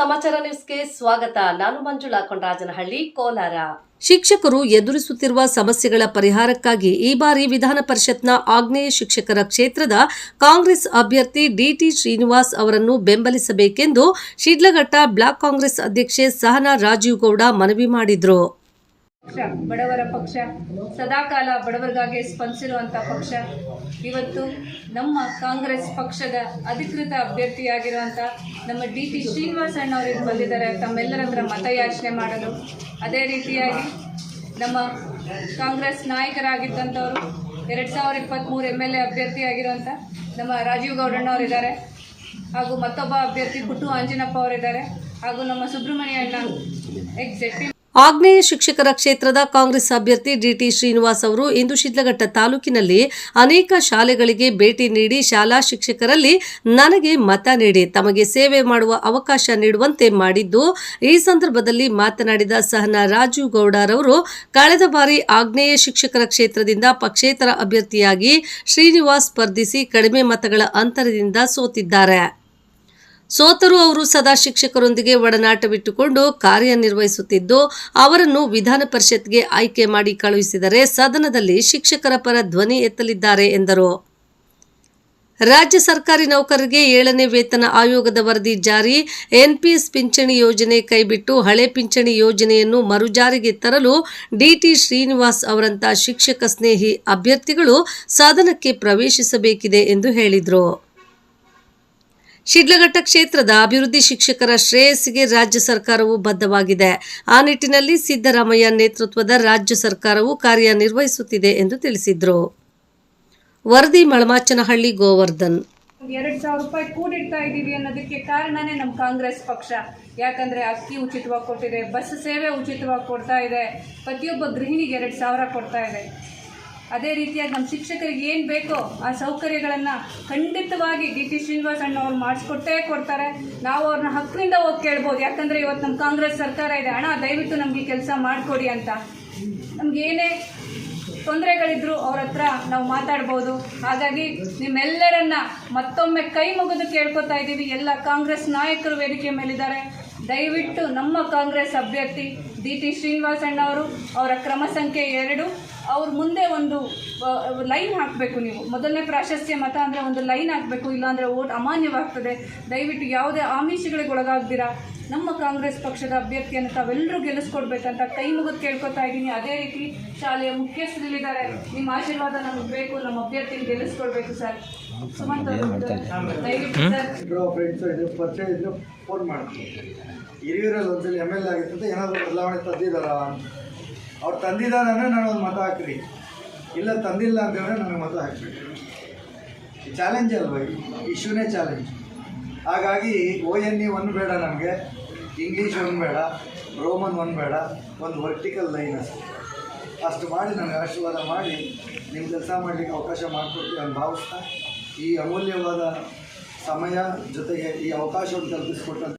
ಸಮಾಚಾರ ನ್ಯೂಸ್ಗೆ ಸ್ವಾಗತ. ನಾನು ಮಂಜುಳಾ ಕೊಂಡರಾಜನಹಳ್ಳಿ ಕೋಲಾರ. ಶಿಕ್ಷಕರು ಎದುರಿಸುತ್ತಿರುವ ಸಮಸ್ಯೆಗಳ ಪರಿಹಾರಕ್ಕಾಗಿ ಈ ಬಾರಿ ವಿಧಾನ ಪರಿಷತ್ನ ಆಗ್ನೇಯ ಶಿಕ್ಷಕರ ಕ್ಷೇತ್ರದ ಕಾಂಗ್ರೆಸ್ ಅಭ್ಯರ್ಥಿ ಡಿಟಿ ಶ್ರೀನಿವಾಸ್ ಅವರನ್ನು ಬೆಂಬಲಿಸಬೇಕೆಂದು ಶಿಡ್ಲಘಟ್ಟ ಬ್ಲಾಕ್ ಕಾಂಗ್ರೆಸ್ ಅಧ್ಯಕ್ಷೆ ಸಹನಾ ರಾಜೀವ್ ಗೌಡ ಮನವಿ ಮಾಡಿದ್ರು. ಪಕ್ಷ, ಬಡವರ ಪಕ್ಷ, ಸದಾಕಾಲ ಬಡವರಿಗಾಗಿ ಸ್ಪಂದಿಸಿರುವಂಥ ಪಕ್ಷ. ಇವತ್ತು ನಮ್ಮ ಕಾಂಗ್ರೆಸ್ ಪಕ್ಷದ ಅಧಿಕೃತ ಅಭ್ಯರ್ಥಿಯಾಗಿರುವಂಥ ನಮ್ಮ ಡಿ ಟಿ ಶ್ರೀನಿವಾಸ್ ಅಣ್ಣವರು ಬಂದಿದ್ದಾರೆ. ತಮ್ಮೆಲ್ಲರ ಹತ್ರ ಮತಯಾಚನೆ ಮಾಡಲು. ಅದೇ ರೀತಿಯಾಗಿ ನಮ್ಮ ಕಾಂಗ್ರೆಸ್ ನಾಯಕರಾಗಿದ್ದಂಥವರು, ಎರಡು ಸಾವಿರ ಇಪ್ಪತ್ತ್ಮೂರು ಎಂ ಎಲ್ ಎ ಅಭ್ಯರ್ಥಿಯಾಗಿರುವಂಥ ನಮ್ಮ ರಾಜೀವ್ ಗೌಡಣ್ಣವರಿದ್ದಾರೆ ಹಾಗೂ ಮತ್ತೊಬ್ಬ ಅಭ್ಯರ್ಥಿ ಪುಟ್ಟು ಆಂಜನಪ್ಪ ಅವರಿದ್ದಾರೆ. ಹಾಗೂ ನಮ್ಮ ಸುಬ್ರಹ್ಮಣ್ಯ ಅಣ್ಣ ಆಗ್ನೇಯ ಶಿಕ್ಷಕರ ಕ್ಷೇತ್ರದ ಕಾಂಗ್ರೆಸ್ ಅಭ್ಯರ್ಥಿ ಡಿಟಿ ಶ್ರೀನಿವಾಸ್ ಅವರು ಇಂದು ಶಿದ್ಲಘಟ್ಟ ತಾಲೂಕಿನಲ್ಲಿ ಅನೇಕ ಶಾಲೆಗಳಿಗೆ ಭೇಟಿ ನೀಡಿ ಶಾಲಾ ಶಿಕ್ಷಕರಲ್ಲಿ ನನಗೆ ಮತ ನೀಡಿ, ತಮಗೆ ಸೇವೆ ಮಾಡುವ ಅವಕಾಶ ನೀಡುವಂತೆ ಮಾಡಿದ್ದು. ಈ ಸಂದರ್ಭದಲ್ಲಿ ಮಾತನಾಡಿದ ಸಹನಾ ರಾಜೀವ್ ಗೌಡರವರು, ಕಳೆದ ಬಾರಿ ಆಗ್ನೇಯ ಶಿಕ್ಷಕರ ಕ್ಷೇತ್ರದಿಂದ ಪಕ್ಷೇತರ ಅಭ್ಯರ್ಥಿಯಾಗಿ ಶ್ರೀನಿವಾಸ್ ಸ್ಪರ್ಧಿಸಿ ಕಡಿಮೆ ಮತಗಳ ಅಂತರದಿಂದ ಸೋತಿದ್ದಾರೆ. ಸೋತರು ಅವರು ಸದಾ ಶಿಕ್ಷಕರೊಂದಿಗೆ ಒಡನಾಟವಿಟ್ಟುಕೊಂಡು ಕಾರ್ಯನಿರ್ವಹಿಸುತ್ತಿದ್ದು, ಅವರನ್ನು ವಿಧಾನ ಪರಿಷತ್ಗೆ ಆಯ್ಕೆ ಮಾಡಿ ಕಳುಹಿಸಿದರೆ ಸದನದಲ್ಲಿ ಶಿಕ್ಷಕರ ಪರ ಧ್ವನಿ ಎತ್ತಲಿದ್ದಾರೆ ಎಂದರು. ರಾಜ್ಯ ಸರ್ಕಾರಿ ನೌಕರರಿಗೆ ಏಳನೇ ವೇತನ ಆಯೋಗದ ವರದಿ ಜಾರಿ, ಎನ್ಪಿಎಸ್ ಪಿಂಚಣಿ ಯೋಜನೆ ಕೈಬಿಟ್ಟು ಹಳೆ ಪಿಂಚಣಿ ಯೋಜನೆಯನ್ನು ಮರುಜಾರಿಗೆ ತರಲು ಡಿಟಿ ಶ್ರೀನಿವಾಸ್ ಅವರಂಥ ಶಿಕ್ಷಕ ಸ್ನೇಹಿ ಅಭ್ಯರ್ಥಿಗಳು ಸದನಕ್ಕೆ ಪ್ರವೇಶಿಸಬೇಕಿದೆ ಎಂದು ಹೇಳಿದರು. ಶಿಡ್ಲಘಟ್ಟ ಕ್ಷೇತ್ರದ ಅಭಿವೃದ್ಧಿ ಶಿಕ್ಷಕರ ಶ್ರೇಯಸ್ಸಿಗೆ ರಾಜ್ಯ ಸರ್ಕಾರವು ಬದ್ಧವಾಗಿದೆ. ಆ ನಿಟ್ಟಿನಲ್ಲಿ ಸಿದ್ದರಾಮಯ್ಯ ನೇತೃತ್ವದ ರಾಜ್ಯ ಸರ್ಕಾರವು ಕಾರ್ಯನಿರ್ವಹಿಸುತ್ತಿದೆ ಎಂದು ತಿಳಿಸಿದರು. ವರದಿ ಮಳಮಾಚನಹಳ್ಳಿ, ಗೋವರ್ಧನ್. ಎರಡು ಸಾವಿರ ರೂಪಾಯಿ ಕೂಡಿಡ್ತಾ ಇದ್ದೀವಿ ಅನ್ನೋದಕ್ಕೆ ಕಾರಣನೇ ನಮ್ಮ ಕಾಂಗ್ರೆಸ್ ಪಕ್ಷ. ಯಾಕಂದರೆ ಅಕ್ಕಿ ಉಚಿತವಾಗಿ ಕೊಟ್ಟಿದೆ, ಬಸ್ ಸೇವೆ ಉಚಿತವಾಗಿ ಕೊಡ್ತಾ ಇದೆ, ಪ್ರತಿಯೊಬ್ಬ ಗೃಹಿಣಿಗೆ ಎರಡು ಸಾವಿರ ಕೊಡ್ತಾ ಇದೆ. ಅದೇ ರೀತಿಯಾಗಿ ನಮ್ಮ ಶಿಕ್ಷಕರಿಗೆ ಏನು ಬೇಕೋ ಆ ಸೌಕರ್ಯಗಳನ್ನು ಖಂಡಿತವಾಗಿ ಡಿ ಟಿ ಶ್ರೀನಿವಾಸ್ ಅಣ್ಣ ಅವ್ರು ಮಾಡಿಸ್ಕೊಟ್ಟೇ ಕೊಡ್ತಾರೆ. ನಾವು ಅವ್ರನ್ನ ಹಕ್ಕಿಂದ ಹೋಗಿ ಕೇಳ್ಬೋದು. ಯಾಕಂದರೆ ಇವತ್ತು ನಮ್ಮ ಕಾಂಗ್ರೆಸ್ ಸರ್ಕಾರ ಇದೆ. ಹಣ ದಯವಿಟ್ಟು ನಮಗೆ ಕೆಲಸ ಮಾಡಿಕೊಡಿ ಅಂತ. ನಮ್ಗೆ ಏನೇ ತೊಂದರೆಗಳಿದ್ರು ಅವ್ರ ಹತ್ರ ನಾವು ಮಾತಾಡ್ಬೋದು. ಹಾಗಾಗಿ ನಿಮ್ಮೆಲ್ಲರನ್ನ ಮತ್ತೊಮ್ಮೆ ಕೈ ಮುಗಿದು ಕೇಳ್ಕೊತಾ ಇದ್ದೀವಿ. ಎಲ್ಲ ಕಾಂಗ್ರೆಸ್ ನಾಯಕರು ವೇದಿಕೆ ಮೇಲಿದ್ದಾರೆ. ದಯವಿಟ್ಟು ನಮ್ಮ ಕಾಂಗ್ರೆಸ್ ಅಭ್ಯರ್ಥಿ ಡಿ ಟಿ ಶ್ರೀನಿವಾಸ್ ಅಣ್ಣವರು ಅವರ ಕ್ರಮ ಸಂಖ್ಯೆ ಎರಡು. ಅವ್ರ ಮುಂದೆ ಒಂದು ಲೈನ್ ಹಾಕಬೇಕು ನೀವು. ಮೊದಲನೇ ಪ್ರಾಶಸ್ತ್ಯ ಮತ ಅಂದರೆ ಒಂದು ಲೈನ್ ಹಾಕಬೇಕು, ಇಲ್ಲಾಂದರೆ ಓಟ್ ಅಮಾನ್ಯವಾಗ್ತದೆ. ದಯವಿಟ್ಟು ಯಾವುದೇ ಆಮಿಷಗಳಿಗೆ ಒಳಗಾಗ್ದಿರಾ. ನಮ್ಮ ಕಾಂಗ್ರೆಸ್ ಪಕ್ಷದ ಅಭ್ಯರ್ಥಿಯನ್ನು ತಾವೆಲ್ಲರೂ ಗೆಲ್ಲಿಸ್ಕೊಡ್ಬೇಕಂತ ಕೈ ಮುಗಿದು ಕೇಳ್ಕೊತಾ ಇದ್ದೀನಿ. ಅದೇ ರೀತಿ ಶಾಲೆಯ ಮುಖ್ಯಸ್ಥರಲ್ಲಿದ್ದಾರೆ. ನಿಮ್ಮ ಆಶೀರ್ವಾದ ನಮಗೆ ಬೇಕು, ನಮ್ಮ ಅಭ್ಯರ್ಥಿನ ಗೆಲ್ಲಿಸ್ಕೊಡ್ಬೇಕು, ಸರ್. ಇಬ್ಬರು ಫ್ರೆಂಡ್ಸು ಇದ್ರು ಪರಿಚಯ ಇದ್ರು ಫೋನ್ ಮಾಡ್ತೀನಿ ಹಿರಿಯೂರಲ್ಲಿ ಒಂದ್ಸಲ ಎಂ ಎಲ್ ಆಗಿರ್ತದೆ ಏನಾದರೂ ಬದಲಾವಣೆ ತಂದಿದ್ದಾರ ಅವ್ರು ತಂದಿದ್ದಾರೆ ನಾನು ಒಂದು ಮತ ಹಾಕ್ರಿ. ಇಲ್ಲ ತಂದಿಲ್ಲ ಅಂತ ಹೇಳಿದ್ರೆ ನನಗೆ ಮತ ಹಾಕ್ಬಿಟ್ಟು ಚಾಲೆಂಜ್ ಅಲ್ವ ಇಶ್ಯೂನೇ ಚಾಲೆಂಜ್ ಹಾಗಾಗಿ ಓ ಎನ್ ಇ ಒಂದು ಬೇಡ ನಮಗೆ ಇಂಗ್ಲೀಷ್ ಒಂದು ಬೇಡ ರೋಮನ್ ಒಂದು ಬೇಡ ಒಂದು ವರ್ಟಿಕಲ್ ಲೈನ್ ಅಷ್ಟೇ. ಅಷ್ಟು ಮಾಡಿ ನನಗೆ ಆಶೀರ್ವಾದ ಮಾಡಿ ನಿಮ್ಮ ಕೆಲಸ ಮಾಡಲಿಕ್ಕೆ ಅವಕಾಶ ಮಾಡಿಕೊಡ್ತೀವಿ ಅಂತ ಭಾವಿಸ್ತಾ. ಈ ಅಮೂಲ್ಯವಾದ ಸಮಯ ಜೊತೆಗೆ ಈ ಅವಕಾಶವನ್ನು ಕಲ್ಪಿಸಿಕೊಟ್ಟಂತ